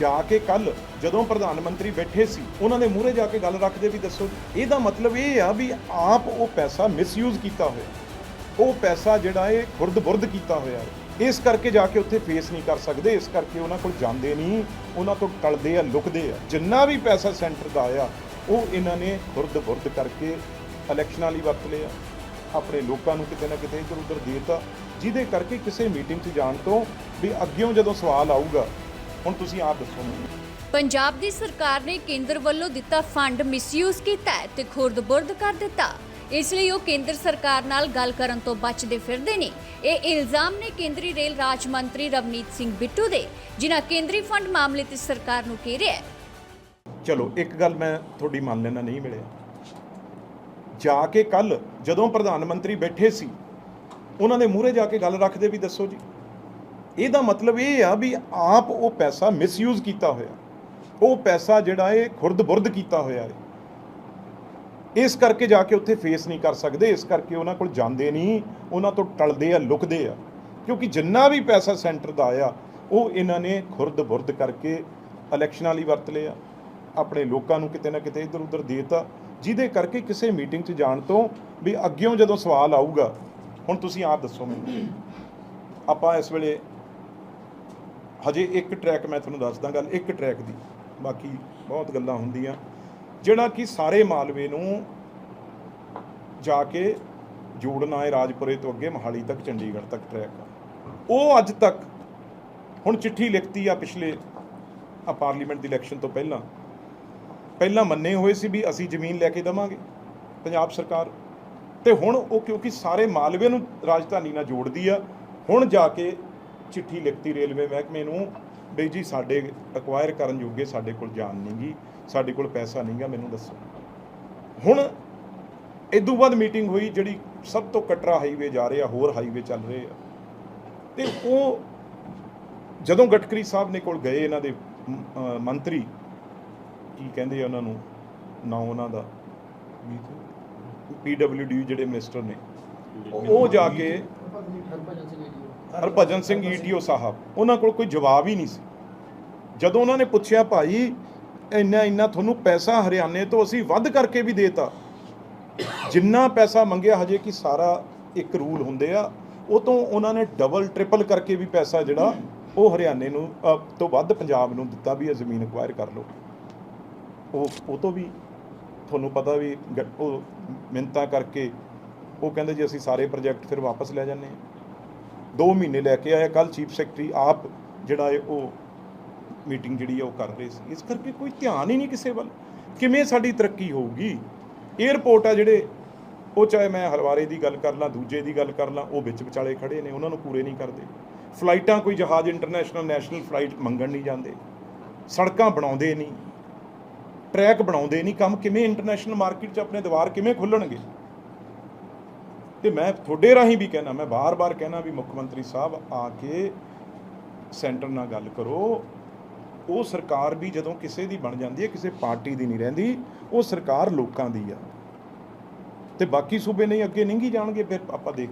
ਜਾ ਕੇ ਕੱਲ ਜਦੋਂ ਪ੍ਰਧਾਨ ਮੰਤਰੀ ਬੈਠੇ ਸੀ, ਉਹਨਾਂ ਦੇ ਮੂਹਰੇ ਜਾ ਕੇ ਗੱਲ ਰੱਖਦੇ ਵੀ ਦੱਸੋ, ਇਹਦਾ ਮਤਲਬ ਇਹ ਆ ਵੀ ਆਪ ਉਹ ਪੈਸਾ ਮਿਸਯੂਜ਼ ਕੀਤਾ ਹੋਇਆ। ਉਹ ਪੈਸਾ ਜਿਹੜਾ ਇਹ ਖੁਰਦ-ਬੁਰਦ ਕੀਤਾ ਹੋਇਆ ਹੈ। ਇਸ ਕਰਕੇ ਜਾ ਕੇ ਉੱਥੇ ਫੇਸ ਨਹੀਂ ਕਰ ਸਕਦੇ, ਇਸ ਕਰਕੇ ਉਹਨਾਂ ਕੋਲ ਜਾਂਦੇ ਨਹੀਂ, ਉਹਨਾਂ ਤੋਂ ਟਲਦੇ ਆ, ਲੁਕਦੇ ਆ। ਜਿੰਨਾ ਵੀ ਪੈਸਾ ਸੈਂਟਰ ਦਾ ਆਇਆ ਉਹ ਇਹਨਾਂ ਨੇ ਖੁਰਦ-ਬੁਰਦ ਕਰਕੇ ਇਲੈਕਸ਼ਨਾਂ ਲਈ ਵਰਤ ਲਿਆ। ਆਪਣੇ ਲੋਕਾਂ ਨੂੰ ਕਿਤੇ ਨਾ ਕਿਤੇ ਇੱਧਰ ਉੱਧਰ ਦੇਤਾ। ਜਿਹਦੇ ਕਰਕੇ ਕਿਸੇ ਮੀਟਿੰਗ 'ਚ ਜਾਣ ਤੋਂ ਵੀ ਅੱਗਿਓਂ ਜਦੋਂ ਸਵਾਲ ਆਊਗਾ ਹੁਣ ਤੁਸੀਂ ਆਪ ਦੱਸੋ ਮੈਨੂੰ। ਪੰਜਾਬ ਦੀ ਸਰਕਾਰ ਨੇ ਕੇਂਦਰ ਵੱਲੋਂ ਦਿੱਤਾ ਫੰਡ ਮਿਸਯੂਜ਼ ਕੀਤਾ ਹੈ ਤੇ ਖੁਰਦ-ਬੁਰਦ ਕਰ ਦਿੱਤਾ। ਇਸ ਲਈ ਉਹ ਕੇਂਦਰ ਸਰਕਾਰ ਨਾਲ ਗੱਲ ਕਰਨ ਤੋਂ ਬਚਦੇ ਫਿਰਦੇ ਨੇ। ਇਹ ਇਲਜ਼ਾਮ ਨੇ ਕੇਂਦਰੀ ਰੇਲ ਰਾਜ ਮੰਤਰੀ ਰਵਨੀਤ ਸਿੰਘ ਬਿੱਟੂ ਦੇ ਜਿਨ੍ਹਾਂ ਕੇਂਦਰੀ ਫੰਡ ਮਾਮਲੇ ਤੇ ਸਰਕਾਰ ਨੂੰ ਘੇਰਿਆ ਹੈ। ਚਲੋ ਇੱਕ ਗੱਲ ਮੈਂ ਤੁਹਾਡੀ ਮੰਨ ਲੈਣਾ ਨਹੀਂ ਮਿਲਿਆ। ਜਾ ਕੇ ਕੱਲ ਜਦੋਂ ਪ੍ਰਧਾਨ ਮੰਤਰੀ ਬੈਠੇ ਸੀ ਉਹਨਾਂ ਦੇ ਮੂਹਰੇ ਜਾ ਕੇ ਗੱਲ ਰੱਖਦੇ ਵੀ ਦੱਸੋ ਜੀ। ਇਹਦਾ ਮਤਲਬ ਇਹ ਆ ਵੀ ਆਪ ਉਹ ਪੈਸਾ ਮਿਸਯੂਜ਼ ਕੀਤਾ ਹੋਇਆ। ਉਹ ਪੈਸਾ ਜਿਹੜਾ ਇਹ ਖੁਰਦ-ਬੁਰਦ ਕੀਤਾ ਹੋਇਆ ਹੈ। ਇਸ ਕਰਕੇ ਜਾ ਕੇ ਉੱਥੇ ਫੇਸ ਨਹੀਂ ਕਰ ਸਕਦੇ, ਇਸ ਕਰਕੇ ਉਹਨਾਂ ਕੋਲ ਜਾਂਦੇ ਨਹੀਂ, ਉਹਨਾਂ ਤੋਂ ਟਲਦੇ ਆ, ਲੁਕਦੇ ਆ। ਕਿਉਂਕਿ ਜਿੰਨਾ ਵੀ ਪੈਸਾ ਸੈਂਟਰ ਦਾ ਆਇਆ, ਉਹ ਇਹਨਾਂ ਨੇ ਖੁਰਦ-ਬੁਰਦ ਕਰਕੇ ਇਲੈਕਸ਼ਨਾਂ ਲਈ ਵਰਤ ਲਿਆ। ਆਪਣੇ ਲੋਕਾਂ ਨੂੰ ਕਿਤੇ ਨਾ ਕਿਤੇ ਇੱਧਰ ਉੱਧਰ ਦੇਤਾ, ਜਿਹਦੇ ਕਰਕੇ ਕਿਸੇ ਮੀਟਿੰਗ 'ਚ ਜਾਣ ਤੋਂ ਵੀ ਅੱਗਿਓਂ ਜਦੋਂ ਸਵਾਲ ਆਊਗਾ, ਹੁਣ ਤੁਸੀਂ ਆਪ ਦੱਸੋ ਮੈਨੂੰ। ਆਪਾਂ ਇਸ ਵੇਲੇ ਹਜੇ ਇੱਕ ਟਰੈਕ ਮੈਂ ਤੁਹਾਨੂੰ ਦੱਸਦਾ ਗੱਲ ਇੱਕ ਟਰੈਕ ਦੀ। ਬਾਕੀ ਬਹੁਤ ਗੱਲਾਂ ਹੁੰਦੀਆਂ। ਜਿਹੜਾ ਕਿ ਸਾਰੇ ਮਾਲਵੇ ਨੂੰ ਜਾ ਕੇ ਜੋੜਨਾ ਹੈ ਰਾਜਪੁਰੇ ਤੋਂ ਅੱਗੇ ਮਹਾਲੀ ਤੱਕ, ਚੰਡੀਗੜ੍ਹ ਤੱਕ ਟਰੈਕ ਉਹ ਅੱਜ ਤੱਕ, ਹੁਣ ਚਿੱਠੀ ਲਿਖਤੀ ਆ ਪਿਛਲੇ, ਆ ਪਾਰਲੀਮੈਂਟ ਦੀ ਇਲੈਕਸ਼ਨ ਤੋਂ ਪਹਿਲਾਂ। ਪਹਿਲਾਂ ਮੰਨੇ ਹੋਏ ਸੀ ਵੀ ਅਸੀਂ ਜ਼ਮੀਨ ਲੈ ਕੇ ਦਵਾਂਗੇ ਪੰਜਾਬ ਸਰਕਾਰ। ਤੇ ਹੁਣ ਉਹ ਕਿਉਂਕਿ ਸਾਰੇ ਮਾਲਵੇ ਨੂੰ ਰਾਜਧਾਨੀ ਨਾਲ ਜੋੜਦੀ ਆ, ਹੁਣ ਜਾ ਕੇ ਚਿੱਠੀ ਲਿਖਤੀ ਰੇਲਵੇ ਮਹਿਕਮੇ ਨੂੰ, ਬਈ ਜੀ ਸਾਡੇ ਅਕਵਾਇਰ ਕਰਨ ਜੋਗੇ ਸਾਡੇ ਕੋਲ ਜਾਨ ਨਹੀਂਗੀ ਸਾਡੇ ਕੋਲ ਪੈਸਾ ਨਹੀਂਗਾ ਮੈਨੂੰ ਦੱਸੋ। ਹੁਣ ਇਦੋਂ ਬਾਅਦ ਮੀਟਿੰਗ ਹੋਈ ਜਿਹੜੀ ਸਭ ਤੋਂ ਕਟਰਾ ਹਾਈਵੇ ਜਾ ਰਿਹਾ, ਹੋਰ ਹਾਈਵੇ ਚੱਲ ਰਹੇ ਆ। ਤੇ ਉਹ ਜਦੋਂ ਗਟਕਰੀ ਸਾਹਿਬ ਨੇ ਕੋਲ ਗਏ ਇਹਨਾਂ ਦੇ ਮੰਤਰੀ, ਕੀ ਕਹਿੰਦੇ ਆ ਉਹਨਾਂ ਨੂੰ, ਨਾ ਉਹਨਾਂ ਦਾ ਪੀਡਬਲਯੂਡੀ ਜਿਹੜੇ ਮਿਨਿਸਟਰ ਨੇ, ਉਹ ਜਾ ਕੇ ਹਰਭਜਨ ਸਿੰਘ ਈਟੀਓ ਸਾਹਿਬ, ਉਹਨਾਂ ਕੋਲ ਕੋਈ ਜਵਾਬ ਹੀ ਨਹੀਂ ਸੀ। ਜਦੋਂ ਉਹਨਾਂ ਨੇ ਪੁੱਛਿਆ, ਭਾਈ, ਇੰਨਾ ਇੰਨਾ ਤੁਹਾਨੂੰ ਪੈਸਾ ਹਰਿਆਣੇ ਤੋਂ ਅਸੀਂ ਵੱਧ ਕਰਕੇ ਵੀ ਦੇਤਾ। ਜਿੰਨਾ ਪੈਸਾ ਮੰਗਿਆ, ਹਜੇ ਕਿ ਸਾਰਾ ਇੱਕ ਰੂਲ ਹੁੰਦੇ ਆ, ਉਹ ਤੋਂ ਉਹਨਾਂ ਨੇ ਡਬਲ ਟ੍ਰਿਪਲ ਕਰਕੇ ਵੀ ਪੈਸਾ ਜਿਹੜਾ, ਉਹ ਹਰਿਆਣੇ ਨੂੰ ਤੋਂ ਵੱਧ ਪੰਜਾਬ ਨੂੰ ਦਿੱਤਾ ਵੀ ਇਹ ਜ਼ਮੀਨ ਅਕਵਾਇਰ ਕਰ ਲਓ। ਉਹ ਉਹ ਤੋਂ ਵੀ ਤੁਹਾਨੂੰ ਪਤਾ ਵੀ ਗ- ਉਹ ਮਿੰਤਾ ਕਰਕੇ ਉਹ ਕਹਿੰਦੇ ਜੀ ਅਸੀਂ ਸਾਰੇ ਪ੍ਰੋਜੈਕਟ ਫਿਰ ਵਾਪਸ ਲੈ ਜਾਂਦੇ ਹਾਂ। 2 ਮਹੀਨੇ ਲੈ ਕੇ ਆਇਆ ਕੱਲ ਚੀਫ ਸੈਕਟਰੀ ਆਪ ਜਿਹੜਾ ਹੈ ਉਹ ਮੀਟਿੰਗ ਜਿਹੜੀ ਹੈ ਉਹ ਕਰ ਰਹੇ ਸੀ। ਇਸ ਕਰਕੇ ਕੋਈ ਧਿਆਨ ਹੀ ਨਹੀਂ ਕਿਸੇ ਵੱਲ। ਕਿਵੇਂ ਸਾਡੀ ਤਰੱਕੀ ਹੋਊਗੀ? 에ਅਰਪੋਰਟ ਆ ਜਿਹੜੇ, ਉਹ ਚਾਹੇ ਮੈਂ ਹਲਵਾਰੇ ਦੀ ਗੱਲ ਕਰ ਲਾਂ, ਦੂਜੇ ਦੀ ਗੱਲ ਕਰ ਲਾਂ, ਉਹ ਵਿੱਚ ਵਿਚਾਲੇ ਖੜੇ ਨੇ, ਉਹਨਾਂ ਨੂੰ ਪੂਰੇ ਨਹੀਂ ਕਰਦੇ। ਫਲਾਈਟਾਂ ਕੋਈ ਜਹਾਜ਼ ਇੰਟਰਨੈਸ਼ਨਲ ਨੈਸ਼ਨਲ ਫਲਾਈਟ ਮੰਗਣ ਨਹੀਂ ਜਾਂਦੇ। ਸੜਕਾਂ ਬਣਾਉਂਦੇ ਨਹੀਂ। ਟਰੈਕ ਬਣਾਉਂਦੇ ਨਹੀਂ। ਕੰਮ ਕਿਵੇਂ ਇੰਟਰਨੈਸ਼ਨਲ ਮਾਰਕੀਟ 'ਚ ਆਪਣੇ ਦੀਵਾਰ ਕਿਵੇਂ ਖੁੱਲਣਗੇ? ਤੇ ਮੈਂ ਤੁਹਾਡੇ ਰਾਹੀਂ ਵੀ ਕਹਿਣਾ, ਮੈਂ ਬਾਰ-ਬਾਰ ਕਹਿਣਾ ਵੀ ਮੁੱਖ ਮੰਤਰੀ ਸਾਹਿਬ ਆ ਕੇ ਸੈਂਟਰ ਨਾਲ ਗੱਲ ਕਰੋ। ਉਹ ਸਰਕਾਰ ਵੀ ਜਦੋਂ ਕਿਸੇ ਦੀ ਬਣ ਜਾਂਦੀ ਹੈ, ਕਿਸੇ ਪਾਰਟੀ ਦੀ ਨਹੀਂ ਰਹਿੰਦੀ, ਉਹ ਸਰਕਾਰ ਲੋਕਾਂ ਦੀ ਆ। ਤੇ ਬਾਕੀ ਸੂਬੇ ਨਹੀਂ, ਅੱਗੇ ਨਹੀਂ ਜਾਣਗੇ, ਫਿਰ ਆਪਾਂ ਦੇਖ